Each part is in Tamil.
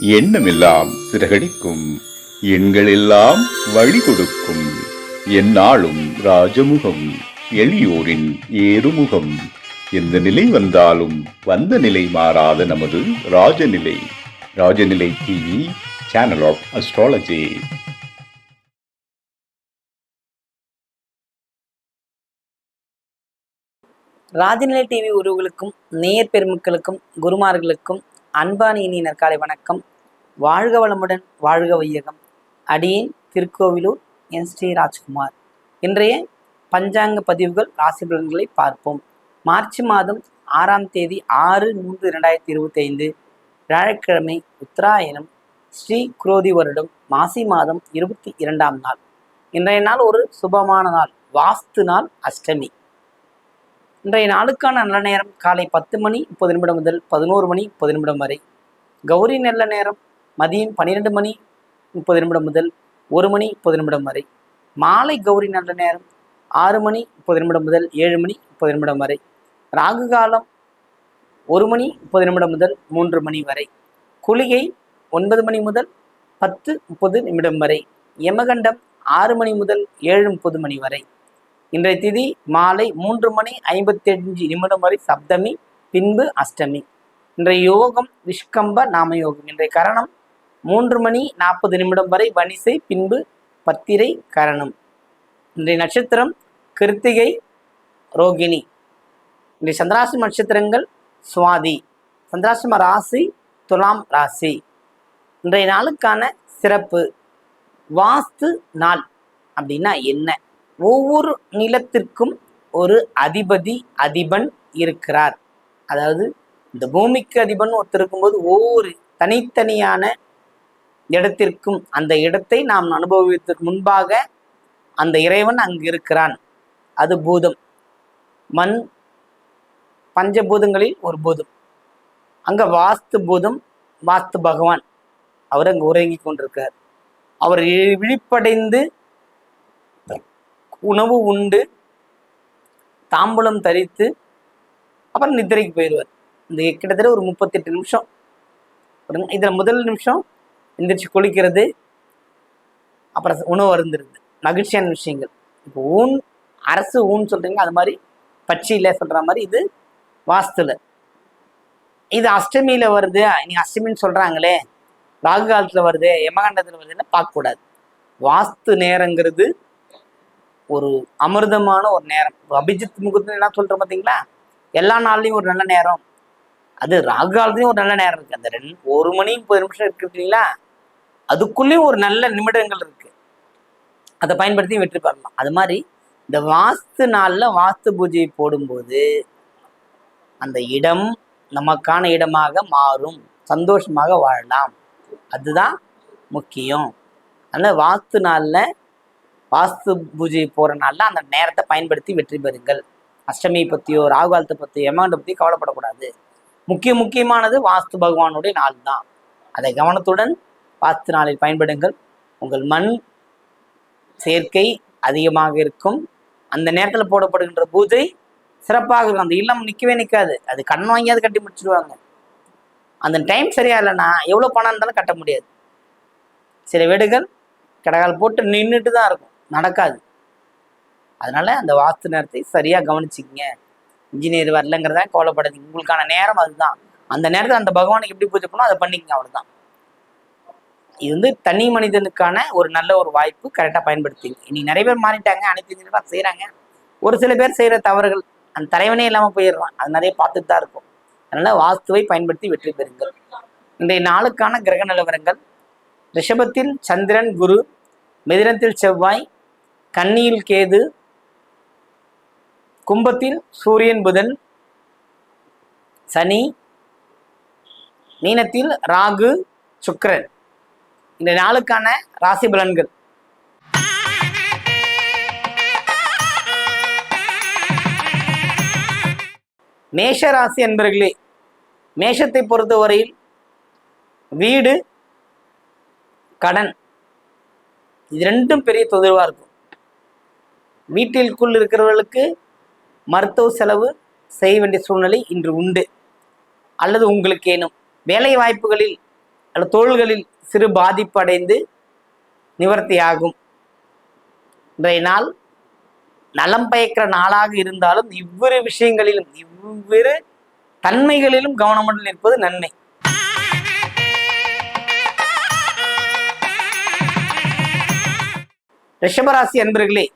எண்ணமெல்லாம் சிறகடிக்கும். எண்களெல்லாம் வழி கொடுக்கும் எந்நாளும் ராஜமுகம் எளியோரின் ஏறுமுகம். எந்த நிலை வந்தாலும் வந்த நிலை மாறாத நமது Rajanilai. Rajanilai TV channel of astrology Rajanilai TV உறவுகளுக்கும் நேயர் பெருமக்களுக்கும் குருமார்களுக்கும் அன்பான இனி நற்காலை வணக்கம். வாழ்க வளமுடன் வாழ்க வையகம். அடியேன் திருக்கோவிலூர் என் ஸ்ரீ ராஜ்குமார் இன்றைய பஞ்சாங்க பதிவுகள் ராசி பலன்களை பார்ப்போம். மார்ச் மாதம் ஆறாம் தேதி ஆறு மூன்று இரண்டாயிரத்தி இருபத்தி ஐந்து வியாழக்கிழமை உத்தராயணம் ஸ்ரீ குரோதி வருடம் மாசி மாதம் இருபத்தி இரண்டாம் நாள். இன்றைய நாள் ஒரு சுபமான நாள் வாஸ்து நாள் அஷ்டமி. இன்றைய நாளுக்கான நல்ல நேரம் காலை பத்து மணி முப்பது நிமிடம் முதல் பதினோரு மணி முப்பது நிமிடம் வரை. கௌரி நல்ல நேரம் மதியம் பன்னிரெண்டு மணி முப்பது நிமிடம் முதல் ஒரு மணி முப்பது நிமிடம் வரை. மாலை கௌரி நல்ல நேரம் ஆறு மணி முப்பது நிமிடம் முதல் ஏழு மணி முப்பது நிமிடம் வரை. ராகு காலம் ஒரு மணி முப்பது நிமிடம் முதல் மூன்று மணி வரை. குளிகை ஒன்பது மணி முதல் பத்து முப்பது நிமிடம் வரை. யமகண்டம் ஆறு மணி முதல் ஏழு முப்பது மணி வரை. இன்றைய திதி மாலை மூன்று மணி ஐம்பத்தி அஞ்சு நிமிடம் வரை சப்தமி பின்பு அஷ்டமி. இன்றைய யோகம் விஷ்கம்ப நாம யோகம் இன்றைய கரணம் மூன்று மணி நாற்பது நிமிடம் வரை வனிசை பின்பு பத்திரை கரணம். இன்றைய நட்சத்திரம் கிருத்திகை ரோகிணி. இன்றைய சந்திராசிரம நட்சத்திரங்கள் சுவாதி. சந்திராசிம ராசி துலாம் ராசி. இன்றைய நாளுக்கான சிறப்பு வாஸ்து நாள் அப்படின்னா என்ன? ஒவ்வொரு நிலத்திற்கும் ஒரு அதிபதி அதிபன் இருக்கிறார். அதாவது இந்த பூமிக்கு அதிபன் ஒருத்தர் இருக்கும்போது ஒவ்வொரு தனித்தனியான இடத்திற்கும் அந்த இடத்தை நாம் அனுபவித்ததற்கு முன்பாக அந்த இறைவன் அங்கு இருக்கிறான். அது பூதம். மண் பஞ்சபூதங்களில் ஒரு பூதம். அங்க வாஸ்து பூதம் வாஸ்து பகவான். அவர் அங்கு உறங்கி கொண்டிருக்கார் அவர் விழிப்படைந்து உணவு உண்டு தாம்பூலம் தரித்து அப்புறம் நித்திரைக்கு போயிடுவார். இந்த கிட்டத்தட்ட ஒரு முப்பத்தெட்டு நிமிஷம். இதில் முதல் நிமிஷம் எந்திரிச்சு குளிக்கிறது அப்புறம் உணவு அருந்துருது மகிழ்ச்சியான விஷயங்கள். இப்போ ஊன் அரசு ஊன்னு சொல்றீங்க அது மாதிரி பட்சியில சொல்ற மாதிரி இது வாஸ்துல. இது அஷ்டமியில் வருது நீ அஷ்டமின்னு சொல்றாங்களே ராகு காலத்துல வருது யமகண்டத்துல வருதுன்னு பார்க்கக்கூடாது. வாஸ்து நேரங்கிறது ஒரு அமிர்தமான ஒரு நேரம். ஒரு அபிஜித் முகூர்த்தம் என்ன சொல்றோம் பார்த்தீங்களா எல்லா நாள்லயும் ஒரு நல்ல நேரம். அது ராகு காலத்துலயும் ஒரு நல்ல நேரம் இருக்கு. அந்த ரெண்டு ஒரு மணி முப்பது நிமிஷம் இருக்கு இல்லைங்களா? அதுக்குள்ளேயும் ஒரு நல்ல நிமிடங்கள் இருக்கு. அதை பயன்படுத்தி வெற்றி பெறலாம். அது மாதிரி இந்த வாஸ்து நாள்ல வாஸ்து பூஜையை போடும்போது அந்த இடம் நமக்கான இடமாக மாறும். சந்தோஷமாக வாழலாம். அதுதான் முக்கியம். அதனால் வாஸ்து நாள்ல வாஸ்து பூஜை போகிற நாளில் அந்த நேரத்தை பயன்படுத்தி வெற்றி பெறுங்கள். அஷ்டமியை பற்றியோ ராகுகாலத்தை பற்றியோ எமௌண்ட்டை பற்றி கவலைப்படக்கூடாது. முக்கிய முக்கியமானது வாஸ்து பகவானுடைய நாள் தான் அதை கவனத்துடன் வாஸ்து நாளில் பயன்படுங்கள். உங்கள் மண் சேர்க்கை அதிகமாக இருக்கும். அந்த நேரத்தில் போடப்படுகின்ற பூஜை சிறப்பாக இருக்கும். அந்த இல்லம் நிற்கவே நிற்காது அது கடன் வாங்கியாவது கட்டி முடிச்சிடுவாங்க அந்த டைம் சரியா இல்லைன்னா எவ்வளோ பணம் இருந்தாலும் கட்ட முடியாது. சில வீடுகள் கடகால் போட்டு நின்றுட்டு தான் இருக்கும். நடக்காது. அதனால அந்த வாஸ்து நேரத்தை சரியாக கவனிச்சிக்கங்க. இன்ஜினியர் வரலங்கிறத கவலைப்படாதீங்க. உங்களுக்கான நேரம் அதுதான். அந்த நேரத்தில் அந்த பகவானுக்கு எப்படி பூஜை பண்ணணும் அதை பண்ணிக்கங்க அவ்வளோதான் இது வந்து தனி மனிதனுக்கான ஒரு நல்ல ஒரு வாய்ப்பு கரெக்டாக பயன்படுத்திங்க. இன்னைக்கு நிறைய பேர் மாறிட்டாங்க அனைத்து இன்ஜினியராக செய்கிறாங்க ஒரு சில பேர் செய்கிற தவறுகள் அந்த தலைவனே இல்லாமல் போயிடுறான். அது நிறைய பார்த்துட்டு தான் இருக்கும். அதனால வாஸ்துவை பயன்படுத்தி வெற்றி பெறுங்கள். இன்றைய நாளுக்கான கிரக நிலவரங்கள். ரிஷபத்தில் சந்திரன் குரு மிதினத்தில் செவ்வாய் கன்னியில் கேது கும்பத்தில் சூரியன் புதன் சனி மீனத்தில் ராகு சுக்கரன். இந்த நாளுக்கான ராசி பலன்கள். மேஷ ராசி என்பர்களே மேஷத்தை பொறுத்தவரையில் வீடு கடன் இது ரெண்டும் பெரிய தொந்தரவாக இருக்கும். வீட்டிற்குள் இருக்கிறவர்களுக்கு மருத்துவ செலவு செய்ய வேண்டிய சூழ்நிலை இன்று உண்டு. அல்லது உங்களுக்கு ஏனும் வேலை வாய்ப்புகளில் அல்லது தொழில்களில் சிறு பாதிப்படைந்து நிவர்த்தியாகும். இன்றைய நாள் நலம் பயக்கிற நாளாக இருந்தாலும் இவ்விரு விஷயங்களிலும் இவ்விரு தன்மைகளிலும் கவனமுடன் இருப்பது நன்மை. ரிஷபராசி அன்பர்களே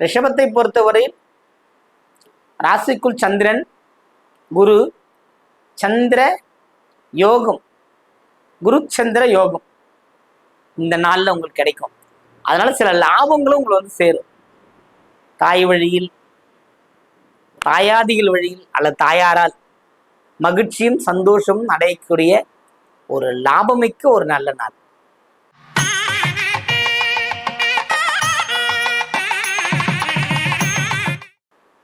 ரிஷபத்தை பொறுத்தவரையில் ராசிக்குள் சந்திரன் குரு சந்திர யோகம் குருச்சந்திர யோகம் இந்த நாளில் உங்களுக்கு கிடைக்கும். அதனால சில லாபங்களும் உங்களை வந்து சேரும். தாய் வழியில் தாயாதிகள் வழியில் அல்லது தாயாரால் மகிழ்ச்சியும் சந்தோஷமும் அடையக்கூடிய ஒரு லாபமிக்க ஒரு நல்ல நாள்.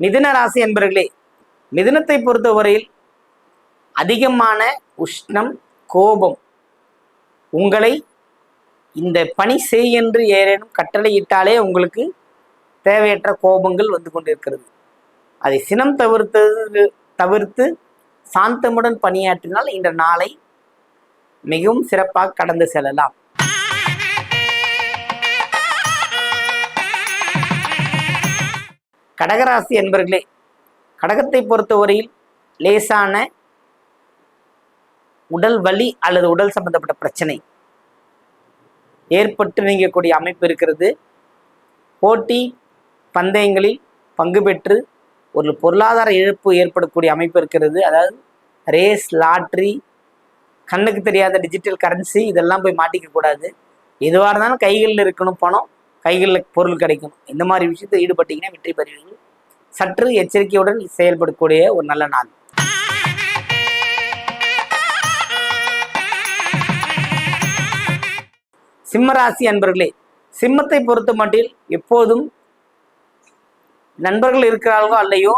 மிதுன ராசி என்பர்களே மிதுனத்தை பொறுத்தவரையில் அதிகமான உஷ்ணம் கோபம் உங்களை இந்த பணி செய் என்று ஏதேனும் கட்டளையிட்டாலே உங்களுக்கு தேவையற்ற கோபங்கள் வந்து கொண்டிருக்கிறது. அதை சினம் தவிர்த்தது தவிர்த்து சாந்தமுடன் பணியாற்றினால் இந்த நாளை மிகவும் சிறப்பாக கடந்து செல்லலாம். கடகராசி என்பர்களே கடகத்தை பொறுத்தவரையில் லேசான உடல் வலி அல்லது உடல் சம்பந்தப்பட்ட பிரச்சனை. ஏற்பட்டு நீங்கக்கூடிய அமைப்பு இருக்கிறது. போட்டி பந்தயங்களில் பங்கு பெற்று ஒரு பொருளாதார இழப்பு ஏற்படக்கூடிய அமைப்பு இருக்கிறது. அதாவது ரேஸ் லாட்ரி கண்ணுக்கு தெரியாத டிஜிட்டல் கரன்சி இதெல்லாம் போய் மாட்டிக்க கூடாது. எதுவாக இருந்தாலும் கைகளில் இருக்கணும் பணம் கைகளில் பொருள் கிடைக்கணும். இந்த மாதிரி விஷயத்தில் ஈடுபட்டீங்கன்னா வெற்றி பெறுவீர்கள். சற்று எச்சரிக்கையுடன் செயல்படக்கூடிய ஒரு நல்ல நாள். சிம்மராசி அன்பர்களே சிம்மத்தை பொறுத்த மட்டில் எப்போதும் நண்பர்கள் இருக்கிறார்களோ அல்லையோ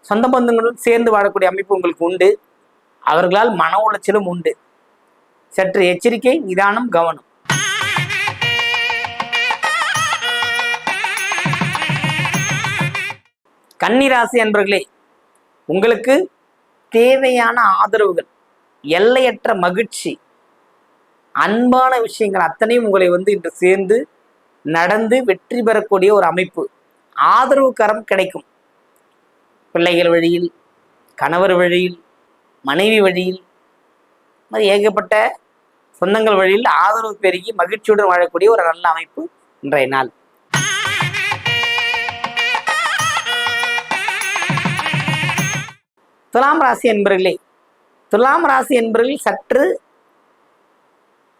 சொந்த பந்தங்களுடன் சேர்ந்து வாழக்கூடிய அமைப்பு உங்களுக்கு உண்டு. அவர்களால் மன உளைச்சலும் உண்டு. சற்று எச்சரிக்கை நிதானம் கவனம். கன்னிராசி அன்பர்களே உங்களுக்கு தேவையான ஆதரவுகள் எல்லையற்ற மகிழ்ச்சி அன்பான விஷயங்கள் அத்தனையும் உங்களை வந்து இன்று சேர்ந்து நடந்து வெற்றி பெறக்கூடிய ஒரு அமைப்பு. ஆதரவு கரம் கிடைக்கும். பிள்ளைகள் வழியில் கணவர் வழியில் மனைவி வழியில் மாதிரி ஏகப்பட்ட சொந்தங்கள் வழியில் ஆதரவு பெருகி மகிழ்ச்சியுடன் வாழக்கூடிய ஒரு நல்ல அமைப்பு இன்றைய நாள். துலாம் ராசி என்பர்களே துலாம் ராசி என்பவர்கள் சற்று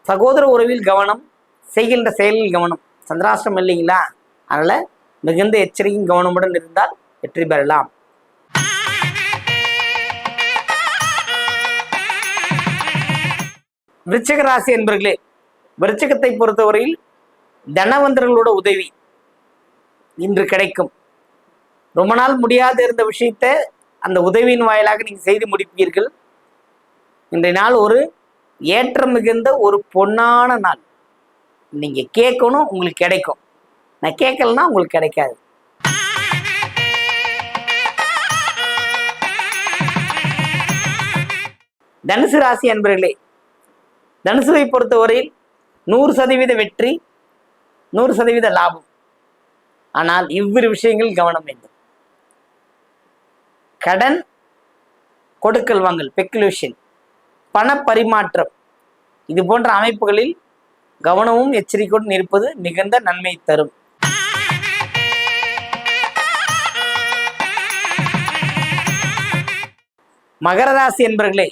சகோதர உறவில் கவனம் செய்கின்ற செயலில் கவனம். சந்திராஷ்டிரம் இல்லைங்களா? அதனால மிகுந்த எச்சரிக்கையும் கவனமுடன் இருந்தால் வெற்றி பெறலாம். விருச்சிக ராசி என்பர்களே விருச்சிகத்தை பொறுத்தவரையில் தனவந்தர்களோட உதவி இன்று கிடைக்கும். ரொம்ப நாள் முடியாது இருந்த விஷயத்தை அந்த உதவியின் வாயிலாக நீங்கள் செய்து முடிப்பீர்கள். இன்றைய நாள் ஒரு ஏற்றம் மிகுந்த ஒரு பொன்னான நாள். நீங்க கேட்கணும் உங்களுக்கு கிடைக்கும். நான் கேட்கலன்னா உங்களுக்கு கிடைக்காது. தனுசு ராசி அன்பர்களே தனுசுவை பொறுத்தவரையில் நூறு சதவீத வெற்றி நூறு சதவீத லாபம். ஆனால் இவ்விரு விஷயங்கள் கவனம் வேண்டும். கடன் கொடுக்கல் வாங்கல் பெக்குலேஷன் பணப்பரிமாற்றம். இது போன்ற அமைப்புகளில் கவனமும் எச்சரிக்கையுடன் இருப்பது மிகுந்த நன்மை தரும். மகர ராசி என்பர்களே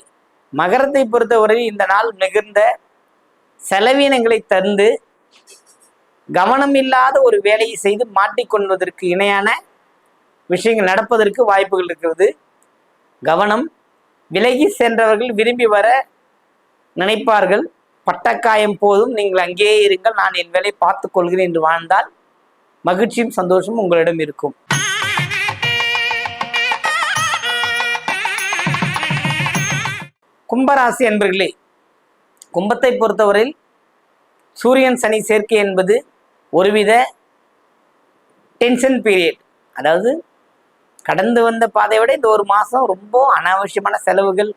மகரத்தை பொறுத்தவரை இந்த நாள் மிகுந்த செலவீனங்களை தந்து கவனம் இல்லாத ஒரு வேலையை செய்து மாட்டிக்கொள்வதற்கு இணையான விஷயங்கள் நடப்பதற்கு வாய்ப்புகள் இருக்கிறது. கவனம் விலகி சென்றவர்கள் விரும்பி வர நினைப்பார்கள். பட்டக்காயம் போதும் நீங்கள் அங்கேயே இருங்கள் நான் என் வேலை பார்த்து கொள்கிறேன் என்று வாழ்ந்தால் மகிழ்ச்சியும் சந்தோஷமும் உங்களிடம் இருக்கும். கும்பராசி என்பர்களே கும்பத்தை பொறுத்தவரையில் சூரியன் சனி சேர்க்கை என்பது ஒருவித டென்ஷன் பீரியட் அதாவது கடந்து வந்த பாதையை விட இந்த ஒரு மாதம் ரொம்ப அனாவசியமான செலவுகள்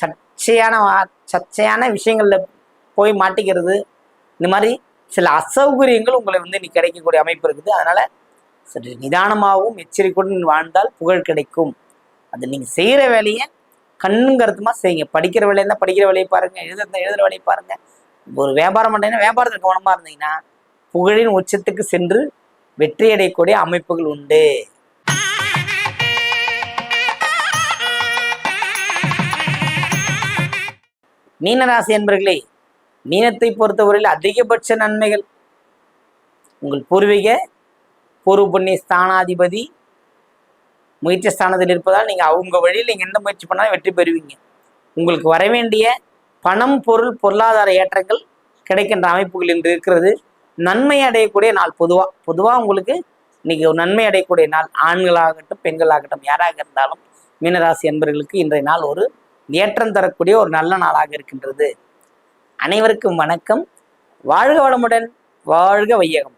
சர்ச்சையான வா- சர்ச்சையான விஷயங்களில் போய் மாட்டிக்கிறது. இந்த மாதிரி சில அசௌகரியங்கள் உங்களை வந்து இன்னைக்கு கிடைக்கக்கூடிய அமைப்பு இருக்குது. அதனால் சற்று நிதானமாகவும் எச்சரிக்கையுடன் வாழ்ந்தால் புகழ் கிடைக்கும். அது நீங்கள் செய்கிற வேலையை கண்ணும் கருத்துமா செய்யுங்க. படிக்கிற வேலையை இருந்தால் படிக்கிற வேலையை பாருங்கள் எழுதுறதா எழுதுகிற வேலையை பாருங்கள் ஒரு வியாபாரம் பண்ணீங்கன்னா வியாபாரத்தில் கவனமாக இருந்தீங்கன்னா புகழின் உச்சத்துக்கு சென்று வெற்றி அடையக்கூடிய அமைப்புகள் உண்டு. மீனராசி என்பர்களே மீனத்தை பொறுத்தவரையில் அதிகபட்ச நன்மைகள். உங்கள் பூர்வீக பூர்வ புண்ணிய ஸ்தானாதிபதி முயற்சி ஸ்தானத்தில் இருப்பதால் நீங்கள் அவங்க வழியில் நீங்கள் எந்த முயற்சி பண்ணாலும் வெற்றி பெறுவீங்க. உங்களுக்கு வர வேண்டிய பணம் பொருள் பொருளாதார ஏற்றங்கள் கிடைக்கின்ற அமைப்புகள் இன்று இருக்கிறது. நன்மை அடையக்கூடிய நாள் பொதுவாக பொதுவாக உங்களுக்கு இன்னைக்கு ஒரு நன்மை அடையக்கூடிய நாள். ஆண்களாகட்டும் பெண்களாகட்டும் யாராக இருந்தாலும் மீனராசி என்பவர்களுக்கு இன்றைய நாள் ஒரு ஏற்றம் தரக்கூடிய ஒரு நல்ல நாளாக இருக்கின்றது. அனைவருக்கும் வணக்கம். வாழ்க வளமுடன் வாழ்க வையகம்.